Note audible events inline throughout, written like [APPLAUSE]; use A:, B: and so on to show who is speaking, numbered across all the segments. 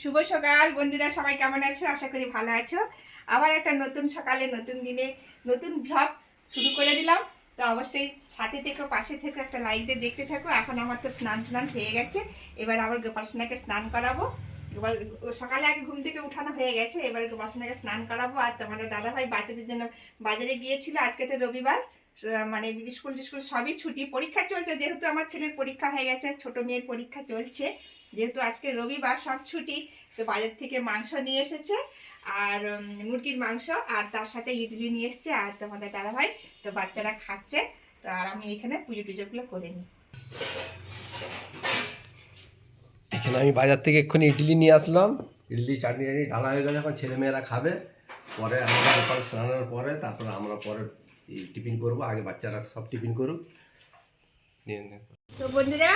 A: শুভ সকাল বন্ধুরা, সবাই কেমন আছো? আশা করি ভালো আছো। আবার একটা নতুন সকালে, নতুন দিনে, নতুন ভ্লগ শুরু করে দিলাম। তো অবশ্যই সাথে থেকে, পাশে থেকে, একটা দিয়ে দেখতে থাকো। এখন আমার তো স্নান টান হয়ে গেছে। এবার আবার গোপালসোনাকে স্নান করাবো। এবার সকালে আগে ঘুম থেকে উঠানো হয়ে গেছে। এবার গোপালসোনাকে স্নান করাবো। আর তোমাদের দাদাভাই বাচ্চাদের জন্য বাজারে গিয়েছিল। আজকে তো রবিবার। মানে স্কুল টিস্কুল সবই ছুটি। পরীক্ষা চলছে। যেহেতু আমার ছেলের পরীক্ষা হয়ে গেছে, ছোট মেয়ের পরীক্ষা চলছে। যেহেতু আজকে রবিবার সব ছুটি তো বাজার থেকে মাংস নিয়ে এসেছে আর মুরগির মাংস আর তার সাথে ইডলি নিয়ে এসছে আর তোমাদের দাদা ভাই তো বাচ্চারা খাচ্ছে। তো আর আমি এখানে পুজো টুজোগুলো করে নিই।
B: এখানে আমি বাজার থেকে এক্ষুনি ইডলি নিয়ে আসলাম। ইডলি চাটনি টাটনি ঢালা হয়ে গেলে এখন ছেলেমেয়েরা খাবে। পরে আমরা সকাল স্নানের পরে তারপরে আমরা পরে টিফিন করব। আগে বাচ্চারা সব টিফিন করুক।
A: তো বন্ধুরা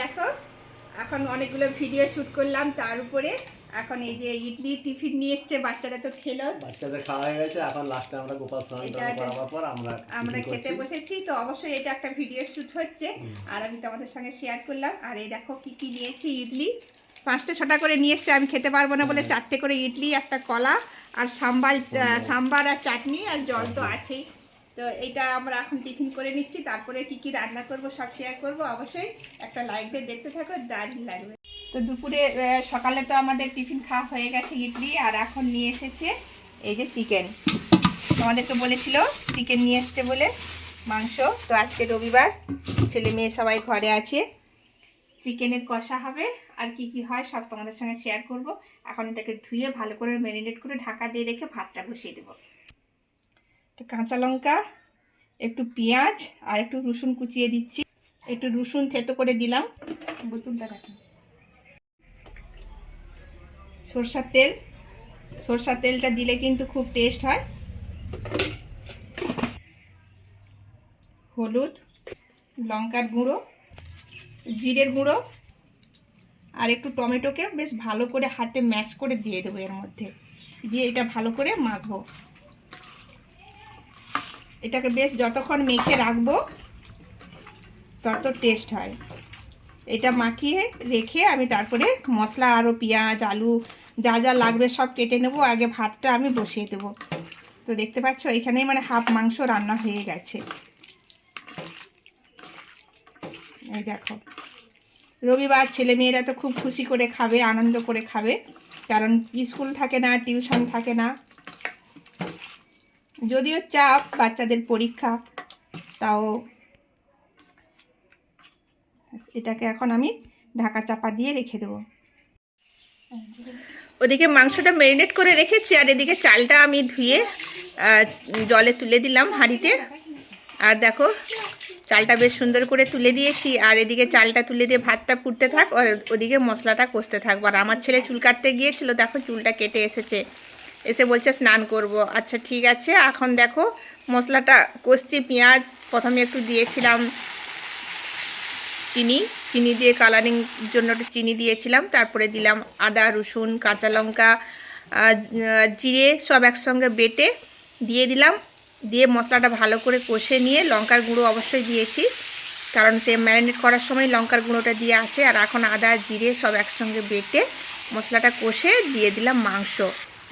A: দেখো এখন অনেকগুলো ভিডিও শ্যুট করলাম তার উপরে এখন এই যে ইডলি টিফিন নিয়ে এসছে বাচ্চারা তো খেলো।
B: বাচ্চাদের খাওয়া হয়ে গেছে এখন লাস্টে আমরা গোপাল স্নান পর আমরা
A: আমরা খেতে বসেছি তো অবশ্যই এটা একটা ভিডিও শ্যুট হচ্ছে। আর আমি তোমাদের সঙ্গে শেয়ার করলাম। আর এই দেখো কি কি নিয়েছি ইডলি। পাঁচটা ছটা করে নিয়ে এসছে আমি খেতে পারব না বলে চারটে করে ইডলি একটা কলা আর সাম্বার সাম্বার। আর চাটনি আর জল তো আছেই। তো এইটা আমরা এখন টিফিন করে নিচ্ছি। তারপরে কি কি রান্না করব সব শেয়ার করব। অবশ্যই একটা লাইক দিয়ে দেখতে থাকো, দারুণ লাগবে। তো দুপুরে সকালে তো আমাদের টিফিন খাওয়া হয়ে গেছে ইডলি, আর এখন নিয়ে এসেছে এই যে চিকেন তোমাদেরকে বলেছিল চিকেন নিয়ে এসছে বলে মাংস। তো আজকে রবিবার, ছেলে মেয়ে সবাই ঘরে আছে। চিকেনের কষা হবে, আর কি কি হয় সব তোমাদের সঙ্গে শেয়ার করব। এখন এটাকে ধুয়ে ভালো করে ম্যারিনেট করে ঢাকা দিয়ে রেখে ভাতটা বসিয়ে দেবো। একটু কাঁচা লঙ্কা, একটু পেঁয়াজ আর একটু রসুন কুচিয়ে দিচ্ছি। একটু রসুন থেতো করে দিলাম। বোতলটা দেখুন। সরষার তেল। সরষার তেলটা দিলে কিন্তু খুব টেস্ট হয়। হলুদ, লঙ্কার গুঁড়ো, জিরের গুঁড়ো আর একটু টমেটোকে বেশ ভালো করে হাতে ম্যাশ করে দিয়ে দেবো এর মধ্যে। দিয়ে এটা ভালো করে মাখবো। এটাকে বেশ যতক্ষণ মেখে রাখব, তত টেস্ট হয়। এটা মাখিয়ে রেখে আমি তারপরে মশলা আরও পেঁয়াজ, আলু, যা যা লাগবে সব কেটে নেব। আগে ভাতটা আমি বসিয়ে দেবো। তো দেখতে পাচ্ছ, এখানেই মানে হাফ মাংস রান্না হয়ে গেছে। এই দেখো। রবিবার ছেলে মেয়েরা তো খুব খুশি করে খাবে, আনন্দ করে খাবে। কারণ স্কুল থাকে না, টিউশন থাকে না। যদিও চাপ, বাচ্চাদের পরীক্ষা, তাও এটাকে এখন আমি ঢাকা চাপা দিয়ে রেখে দেবো। ওদিকে মাংসটা ম্যারিনেট করে রেখেছি, আর এদিকে চালটা আমি ধুয়ে জলে তুলে দিলাম হাঁড়িতে। আর দেখো, চালটা বেশ সুন্দর করে তুলে দিয়েছি, আর এদিকে চালটা তুলে দিয়ে ভাতটা ফুটতে থাক, আর ওদিকে মশলাটা কষতে থাকব। আর আমার ছেলে চুল কাটতে গিয়েছিল, দেখো চুলটা কেটে এসেছে। এসে বলছে, স্নান করব। আচ্ছা ঠিক আছে। এখন দেখো, মশলাটা কষছি, পেঁয়াজ প্রথমে একটু দিয়েছিলাম চিনি চিনি দিয়ে কালারিং জন্য একটু চিনি দিয়েছিলাম, তারপরে দিলাম আদা, রসুন, কাঁচা লঙ্কা জিরে সব একসঙ্গে বেটে দিয়ে দিলাম। দিয়ে মশলাটা ভালো করে কষে নিয়ে লঙ্কার গুঁড়ো অবশ্যই দিয়েছি, কারণ সে ম্যারিনেট করার সময় লঙ্কার গুঁড়োটা দিয়ে আসে আর এখন আদা, জিরে সব একসঙ্গে বেটে মশলাটা কষে দিয়ে দিলাম মাংস।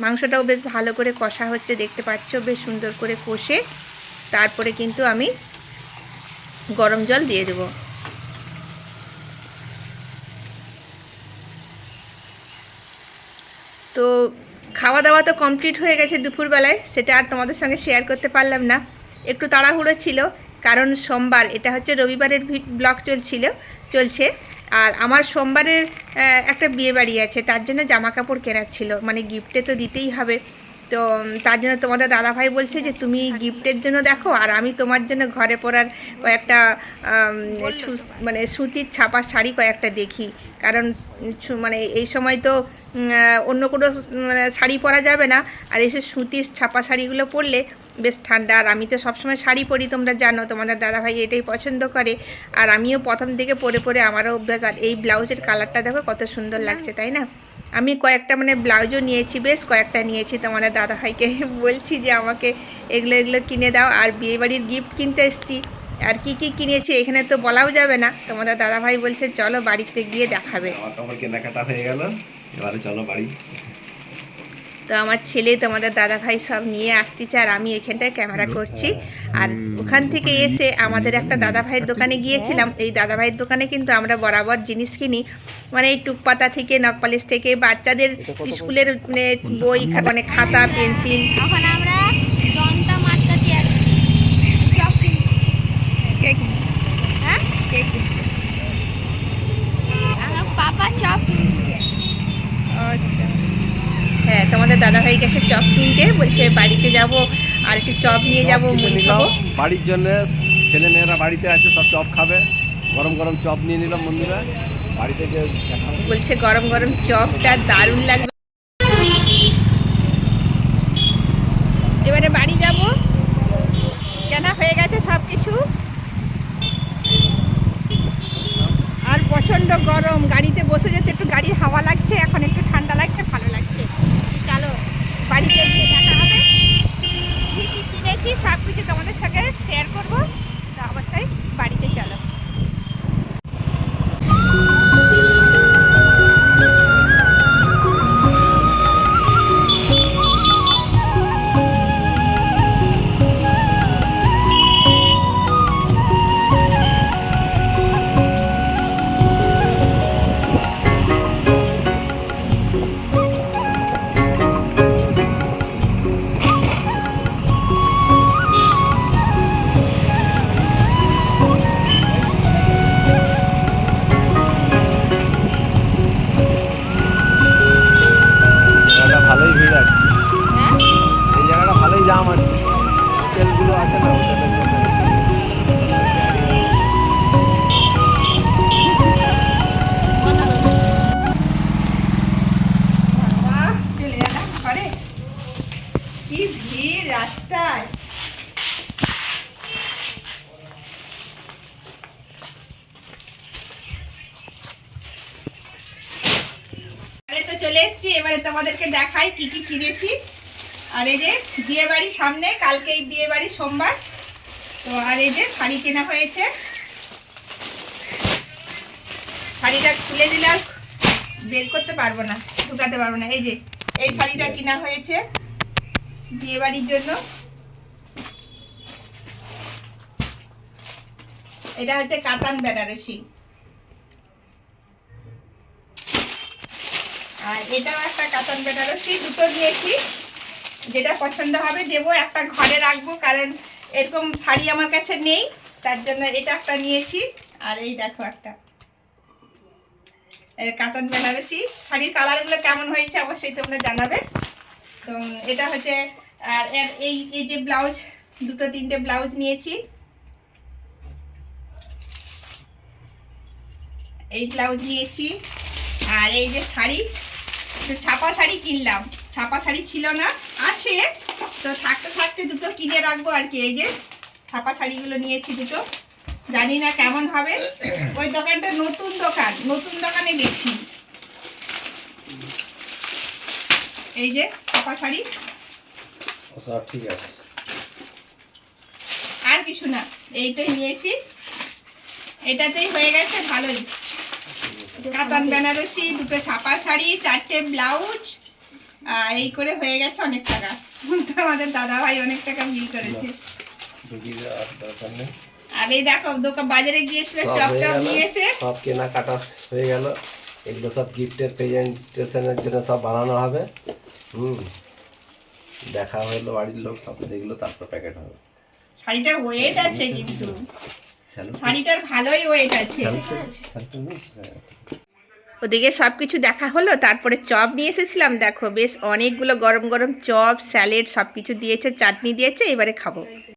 A: মাংসটাও বেশ ভালো করে কষা হচ্ছে, দেখতে পাচ্ছ, বেশ সুন্দর করে কষে। তারপরে কিন্তু আমি গরম জল দিয়ে দেবো। তো খাওয়া দাওয়া তো কমপ্লিট হয়ে গেছে দুপুরবেলায়, সেটা আর তোমাদের সঙ্গে শেয়ার করতে পারলাম না। একটু তাড়াহুড়ো ছিল, কারণ সোমবার, এটা হচ্ছে রবিবারের ব্লগ চলছিল, চলছে। আর আমার সোমবারের একটা বিয়ে বাড়ি আছে, তার জন্য জামা কাপড় কেনার ছিল। মানে গিফটে তো দিতেই হবে। তো তার জন্য তোমাদের দাদাভাই বলছে যে, তুমি গিফটের জন্য দেখো, আর আমি তোমার জন্য ঘরে পরার কয়েকটা মানে সুতির ছাপা শাড়ি কয়েকটা দেখি। কারণ মানে এই সময় তো অন্য কোনো মানে শাড়ি পরা যাবে না। আর এসে সুতির ছাপা শাড়িগুলো পরলে বেশ ঠান্ডা। আর আমি তো সবসময় শাড়ি পরি, তোমরা জানো, তোমাদের দাদাভাই এটাই পছন্দ করে। আর আমিও প্রথম থেকে পরে পরে আমারও অভ্যাস, আর এই ব্লাউজের কালারটা দেখো কত সুন্দর লাগছে, তাই না? আমি কয়েকটা মানে ব্লাউজও নিয়েছি, বেশ কয়েকটা নিয়েছি, তোমাদের দাদাভাইকে [LAUGHS] বলছি যে আমাকে এগুলো এগুলো কিনে দাও। আর বিয়েবাড়ির গিফট কিনতে এসেছি। আর কি কি কিনেছি এখানে তো বলাও যাবে না। তোমাদের দাদাভাই বলছে, চলো বাড়িতে গিয়ে দেখাবে।
B: কেনাকাটা হয়ে গেল। এবারে চলো বাড়ি।
A: তো আমার ছেলে তোমাদের দাদাভাই সব নিয়ে আসতেছে আর আমি এখানটায় ক্যামেরা করছি। আর ওখান থেকে এসে আমাদের একটা দাদাভাইয়ের দোকানে গিয়েছিলাম। এই দাদাভাইয়ের দোকানে কিন্তু আমরা বরাবর জিনিস কিনি। মানে এই টুকপাতা থেকে নকপালিশ থেকে বাচ্চাদের স্কুলের মানে বই মানে খাতা পেন্সিল।
C: এখন আমরা জনতা মার্কেটে আছি চপ কিনছি
A: কে কিনছে
C: হ্যাঁ
A: কে কিনছে
C: আমার পাপা চপ কিনছে
A: আচ্ছা হ্যাঁ তোমাদের দাদা দাদাভাই গেছে চপ কিনতে। বলছে বাড়িতে যাব আর একটু চপ নিয়ে যাব মুড়ি খাব।
B: বাড়ির জন্য ছেলে মেয়েরা বাড়িতে আছে সব চপ খাবে। গরম গরম চপ নিয়ে নিলাম বন্ধুরা। বাড়িতে যে
A: বলছে গরম গরম চপটা দারুণ লাগবে। এবারে বাড়ি যাব। কেনা হয়ে গেছে সব কিছু আর প্রচণ্ড গরম গাড়িতে বসে যেতে একটু গাড়ির হাওয়া লাগছে এখন একটু ঠান্ডা লাগছে ভালো লাগছে। বাড়িতে গিয়ে দেখা হবে। কিনেছি সব কিছু তোমাদের সঙ্গে শেয়ার করব। তো অবশ্যই বাড়িতে
B: ভিড়
A: রাস্তায় চলে এসেছি, এবারে তোমাদেরকে দেখাই কি কি কিনেছি। আর এই যে বিয়ে বাড়ির সামনে, কালকে এই বিয়ে বাড়ি সোমবার। তো আর এই যে শাড়ি কেনা হয়েছে। শাড়িটা খুলে দিলাম। বের করতে পারব না, ঢুকাতে পারব না। এই যে, এই শাড়িটা কিনা হয়েছে। বিয়ে বাড়ির জন্য। এটা হচ্ছে কাতান বেনারসি। আর এটাও একটা কাতান বেনারসি, দুটো নিয়েছি। যেটা পছন্দ হবে দেবো, একটা ঘরে রাখব, কারণ এরকম শাড়ি আমার কাছে নেই, তার জন্য এটা একটা নিয়েছি। আর এই দেখো একটা। কাতান বেনারসি। শাড়ির কালারগুলো কেমন হয়েছে অবশ্যই তোমরা জানাবে। তো এটা হচ্ছে আর এই এই যে ব্লাউজ, দুটো তিনটে ব্লাউজ নিয়েছি। এই ব্লাউজ নিয়েছি। আর এই যে শাড়ি ছাপা শাড়ি কিনলাম। ছাপা শাড়ি ছিল না, আছে। তো থাকতে থাকতে দুটো কিনে রাখব আর কি। এই যে ছাপা শাড়িগুলো নিয়েছি দুটো। জানি না কেমন হবে। ওই দোকানটা নতুন দোকান, নতুন দোকানে গেছি। এই যে ছাপা শাড়ি।
B: ও সব ঠিক আছে।
A: আর কিছু না এইটাই নিয়েছি। এটাতেই হয়ে গেছে ভালোই। কাতান বেনারসি দুটো ছাপা শাড়ি চারটে ব্লাউজ। এই করে হয়ে গেছে অনেক টাকা। তো আমাদের দাদা ভাই অনেক টাকা বিল করেছে। আর এই দেখো দোকান বাজারে গিয়েছিল চপ টপ নিয়ে এসে।
B: সব কেনাকাটা হয়ে গেল। এগুলো সব গিফটের প্রেজেন্টেশনের জন্য সব বানানো হবে। হুম। দেখা হলো বাড়ির লোক সব দেখল তারপর প্যাকেট হবে।
A: শাড়িটার ওয়েট আছে কিন্তু। শাড়িটার ভালোই ওয়েট আছে। ওদিকে সব কিছু দেখা হলো তারপরে চপ নিয়ে এসেছিলাম দেখো বেশ অনেকগুলো গরম গরম চপ স্যালেড সব কিছু দিয়েছে চাটনি দিয়েছে এবারে খাব।